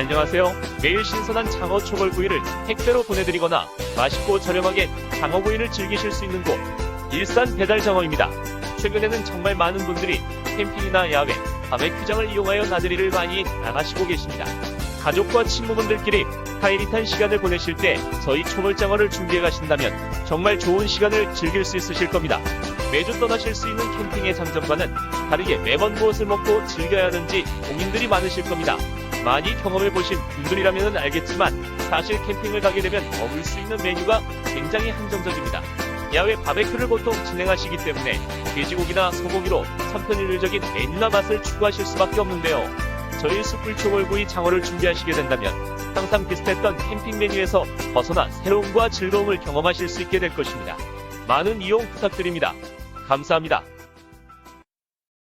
안녕하세요. 매일 신선한 장어 초벌구이를 택배로 보내드리거나 맛있고 저렴하게 장어구이를 즐기실 수 있는 곳 일산 배달장어입니다. 최근에는 정말 많은 분들이 캠핑이나 야외, 휴장을 이용하여 나들이를 많이 나가시고 계십니다. 가족과 친구분들끼리 타이릿한 시간을 보내실 때 저희 초벌장어를 준비해 가신다면 정말 좋은 시간을 즐길 수 있으실 겁니다. 매주 떠나실 수 있는 캠핑의 장점과는 다르게 매번 무엇을 먹고 즐겨야 하는지 고민들이 많으실 겁니다. 많이 경험해 보신 분들이라면 알겠지만 사실 캠핑을 가게 되면 먹을 수 있는 메뉴가 굉장히 한정적입니다. 야외 바베큐를 보통 진행하시기 때문에 돼지고기나 소고기로 천편일률적인 메뉴나 맛을 추구하실 수밖에 없는데요. 저희 숯불 초벌구이 장어를 준비하시게 된다면 항상 비슷했던 캠핑 메뉴에서 벗어나 새로움과 즐거움을 경험하실 수 있게 될 것입니다. 많은 이용 부탁드립니다. 감사합니다.